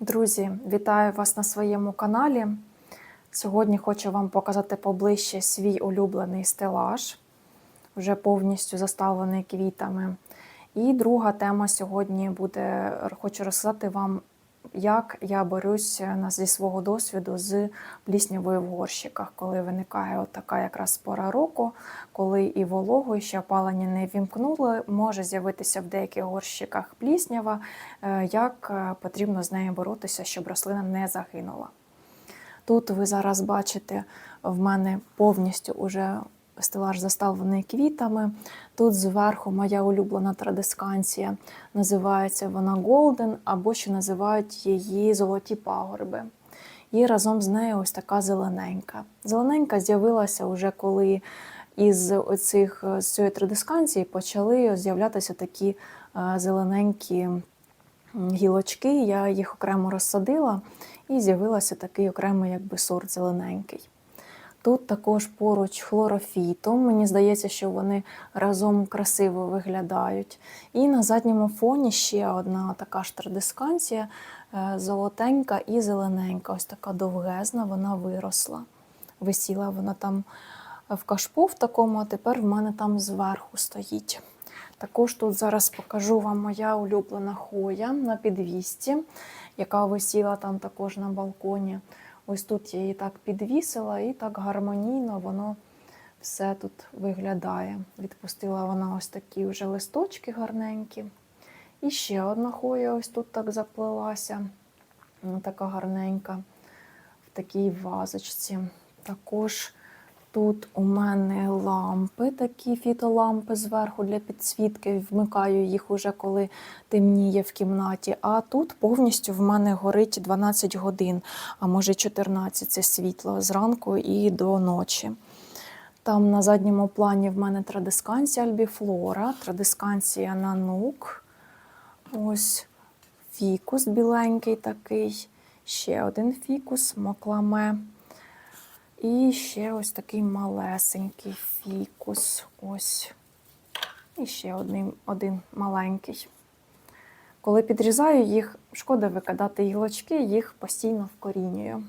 Друзі, вітаю вас на своєму каналі. Сьогодні хочу вам показати поближче свій улюблений стелаж, вже повністю заставлений квітами. І друга тема сьогодні буде: хочу розказати вам, як я борюсь на- зі свого досвіду з пліснявою в горщиках, коли виникає от така якраз пора року, коли і вологу, і ще опалення не вімкнули, може з'явитися в деяких горщиках пліснява, е, як е, потрібно з нею боротися, щоб рослина не загинула. Тут ви зараз бачите в мене повністю уже стелаж заставлений квітами. Тут зверху моя улюблена традисканція. Називається вона Golden, або ще називають її золоті пагорби. І разом з нею ось така зелененька. Зелененька з'явилася вже коли із оцих з цієї традисканції почали з'являтися такі е, зелененькі гілочки. Я їх окремо розсадила, і з'явився такий окремий якби сорт зелененький. Тут також поруч хлорофітум. Мені здається, що вони разом красиво виглядають. І на задньому фоні ще одна така ж традисканція, е, золотенька і зелененька. Ось така довгезна, вона виросла. Висіла вона там в кашпу в такому, а тепер в мене там зверху стоїть. Також тут зараз покажу вам моя улюблена хоя на підвісці, яка висіла там також на балконі. Ось тут я її так підвісила, і так гармонійно воно все тут виглядає. Відпустила вона ось такі вже листочки гарненькі. І ще одна хоя ось тут так заплелася, така гарненька, в такій вазочці. Також тут у мене лампи, такі фітолампи зверху для підсвітки. Вмикаю їх уже коли темніє в кімнаті. А тут повністю в мене горить 12 годин, а може 14 це світло зранку і до ночі. Там на задньому плані в мене традисканція альбіфлора, традисканція нанук. Ось фікус біленький такий, ще один фікус, мокламе. І ще ось такий малесенький фікус. Ось. І ще один, один маленький. Коли підрізаю їх, шкода викидати гілочки, їх постійно вкорінюю.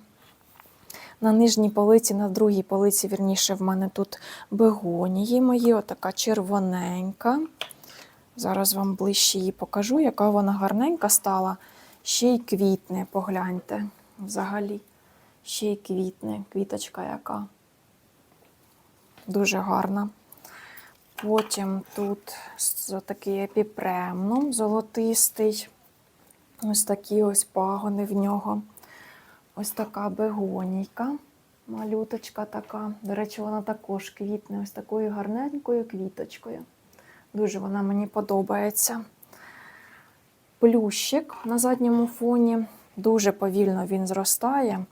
На нижній полиці, на другій полиці, вірніше, в мене тут бегонії мої, отака червоненька. Зараз вам ближче її покажу, яка вона гарненька стала. Ще й квітне, погляньте. Взагалі, ще й квітне, квіточка яка. Дуже гарна. Потім тут такий епіпремнум золотистий. Ось такі ось пагони в нього. Ось така бегонійка, малюточка така. До речі, вона також квітне ось такою гарненькою квіточкою. Дуже вона мені подобається. Плющик на задньому фоні. Дуже повільно він зростає.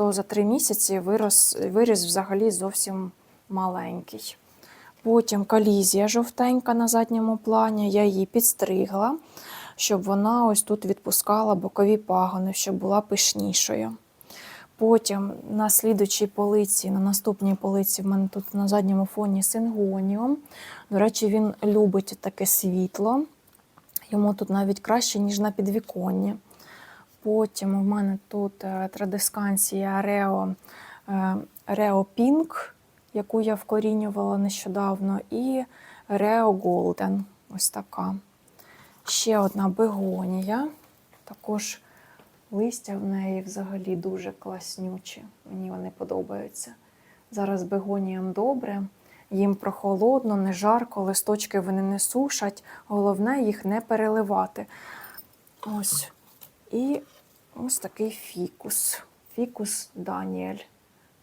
Ото за три місяці вирос, виріс взагалі зовсім маленький. Потім колізія жовтенька на задньому плані. Я її підстригла, щоб вона ось тут відпускала бокові пагони, щоб була пишнішою. Потім на слідучій полиці, на наступній полиці, в мене тут на задньому фоні сингоніум. До речі, він любить таке світло. Йому тут навіть краще, ніж на підвіконні. Потім у мене тут е, традисканція Рео, Рео Пінк, яку я вкорінювала нещодавно, і Рео Голден. Ось така. Ще одна бегонія. Також листя в неї взагалі дуже класнючі. Мені вони подобаються. Зараз бегоніям добре, їм прохолодно, не жарко, листочки вони не сушать. Головне їх не переливати. Ось. І ось такий фікус. Фікус Даніель.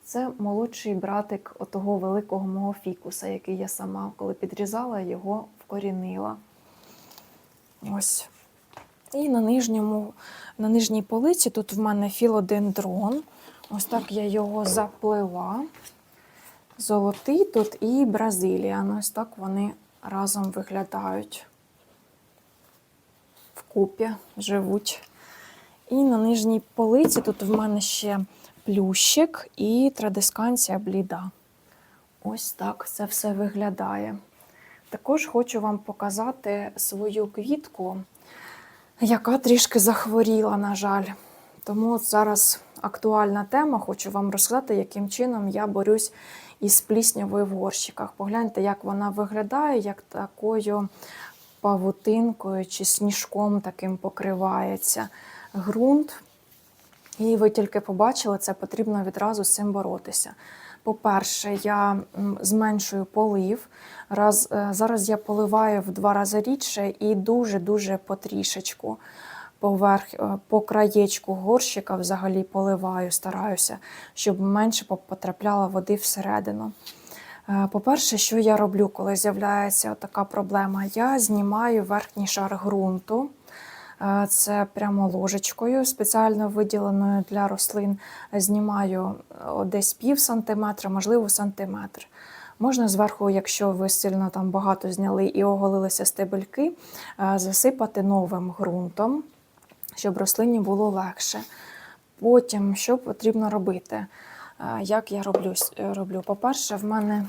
Це молодший братик отого великого мого фікуса, який я сама, коли підрізала, його вкорінила. Ось. І на нижньому, на нижній полиці тут в мене філодендрон. Ось так я його заплела. Золотий тут і Бразиліан. Ось так вони разом виглядають. Вкупі живуть. І на нижній полиці тут в мене ще плющик і традисканція бліда. Ось так це все виглядає. Також хочу вам показати свою квітку. яка трішки захворіла, на жаль. Тому от зараз актуальна тема. Хочу вам розказати, яким чином я борюсь із пліснявою в горщиках. Погляньте, як вона виглядає, як такою павутинкою чи сніжком таким покривається ґрунт. І ви тільки побачили, це потрібно відразу з цим боротися. По-перше, я зменшую полив. Раз, е, зараз я поливаю в два рази рідше і дуже-дуже потрішечку. Поверх, е, по краєчку горщика взагалі поливаю, стараюся, щоб менше потрапляло води всередину. Е, По-перше, що я роблю, коли з'являється така проблема? Я знімаю верхній шар ґрунту. Е, Це прямо ложечкою, спеціально виділеною для рослин. Знімаю е, десь пів сантиметра, можливо, сантиметр. Можна зверху, якщо ви сильно там багато зняли і оголилися стебельки, е, засипати новим ґрунтом, щоб рослині було легше. Потім, що потрібно робити? Як я роблю? роблю? По-перше, в мене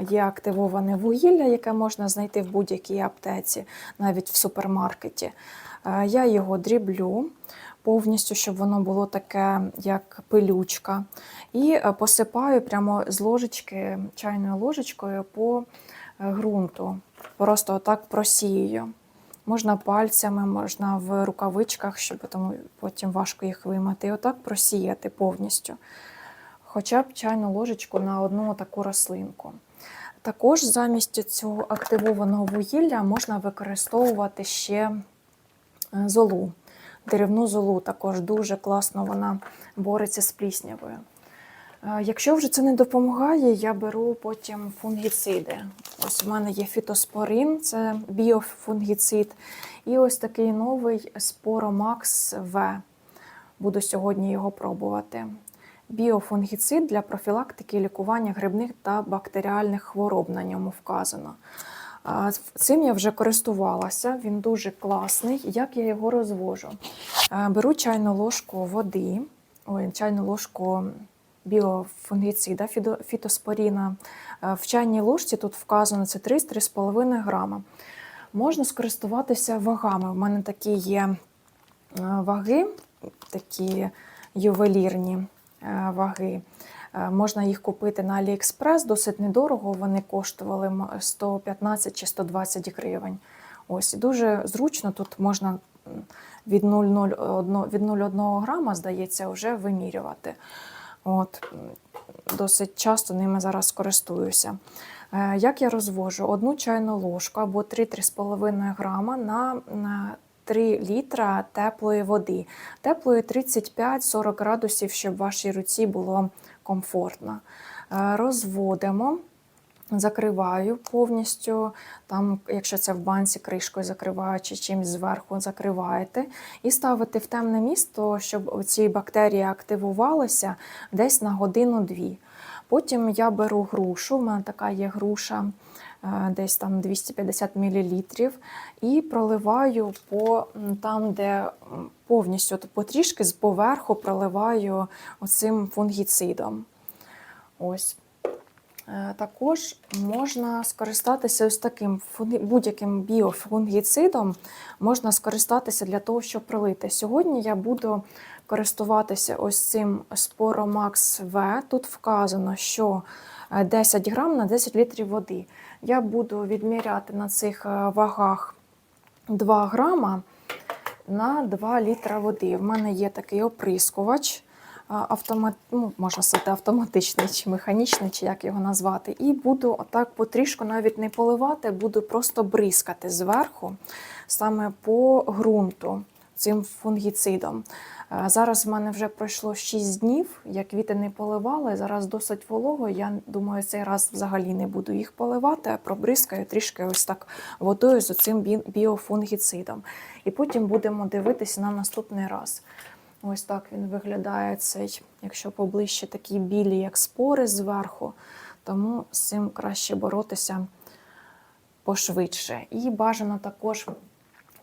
є активоване вугілля, яке можна знайти в будь-якій аптеці, навіть в супермаркеті. Е, Я його дріблю повністю, щоб воно було таке, як пилючка. І е, посипаю прямо з ложечки, чайною ложечкою по е, ґрунту. Просто отак просію. Можна пальцями, можна в рукавичках, щоб тому потім важко їх виймати. І отак просіяти повністю. Хоча б чайну ложечку на одну таку рослинку. Також замість цього активованого вугілля можна використовувати ще е, золу. Деревну золу також дуже класно вона бореться з пліснявою. Е, Якщо вже це не допомагає, я беру потім фунгіциди. Ось в мене є фітоспорин, це біофунгіцид. І ось такий новий Споромакс В. Буду сьогодні його пробувати. Біофунгіцид для профілактики і лікування грибних та бактеріальних хвороб на ньому вказано. Цим я вже користувалася, він дуже класний. Як я його розвожу? Беру чайну ложку води, ой, чайну ложку біофунгіцида, фітоспоріна. В чайній ложці тут вказано це 3-3,5 грама. Можна скористуватися вагами. У мене такі є ваги, такі ювелірні ваги. Е, Можна їх купити на AliExpress, досить недорого. Вони коштували 115 чи 120 гривень. Ось дуже зручно. Тут можна від 0,01 від 0,1 грама, здається, вже вимірювати. От, досить часто ними зараз користуюся. Е, Як я розвожу? Одну чайну ложку або 3-3,5 грама на 3 літра теплої води. Теплої 35-40 градусів, щоб вашій руці було комфортно. Е, Розводимо. Закриваю повністю, там, якщо це в банці кришкою закриваю чи чимось зверху закриваєте, і ставите в темне місто, щоб ці бактерії активувалися десь на годину-дві. Потім я беру грушу, в мене така є груша, десь там 250 мл, і проливаю по там, де повністю от потрішки з поверху проливаю оцим фунгіцидом. Ось. Е, Також можна скористатися ось таким будь-яким біофунгіцидом, можна скористатися для того, щоб пролити. Сьогодні я буду користуватися ось цим Sporomax V. Тут вказано, що е, 10 грам на 10 літрів води. Я буду відміряти на цих е, вагах 2 грама на 2 літра води. В мене є такий оприскувач автомат, ну, можна сказати, автоматичний чи механічний, чи як його назвати. І буду отак потрішку навіть не поливати, буду просто бризкати зверху, саме по ґрунту цим фунгіцидом. Е, Зараз в мене вже пройшло 6 днів, як квіти не поливали. Зараз досить волого. Я думаю, цей раз взагалі не буду їх поливати, а пробризкаю трішки ось так водою з цим біофунгіцидом. І потім будемо дивитися на наступний раз. Ось так він виглядає цей, якщо поближче такі білі, як спори зверху, тому з цим краще боротися пошвидше. І бажано також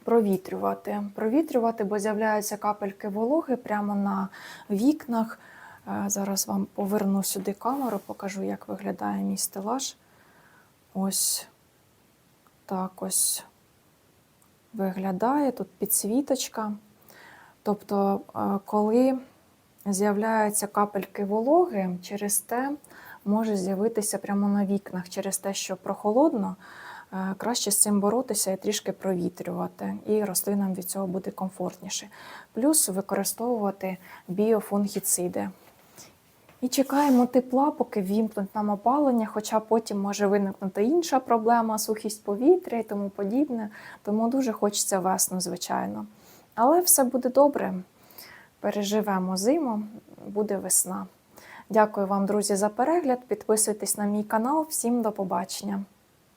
провітрювати. Провітрювати, бо з'являються капельки вологи прямо на вікнах. Е, Зараз вам поверну сюди камеру, покажу, як виглядає мій стелаж. Ось так ось виглядає. Тут підсвіточка. Тобто, е, коли з'являються капельки вологи, через те може з'явитися прямо на вікнах, через те, що прохолодно, краще з цим боротися і трішки провітрювати, і рослинам від цього буде комфортніше. Плюс використовувати біофунгіциди. І чекаємо тепла, поки вімкнуть нам опалення, хоча потім може виникнути інша проблема, сухість повітря і тому подібне. Тому дуже хочеться весну, звичайно. Але все буде добре. Переживемо зиму, буде весна. Дякую вам, друзі, за перегляд. Підписуйтесь на мій канал. Всім до побачення!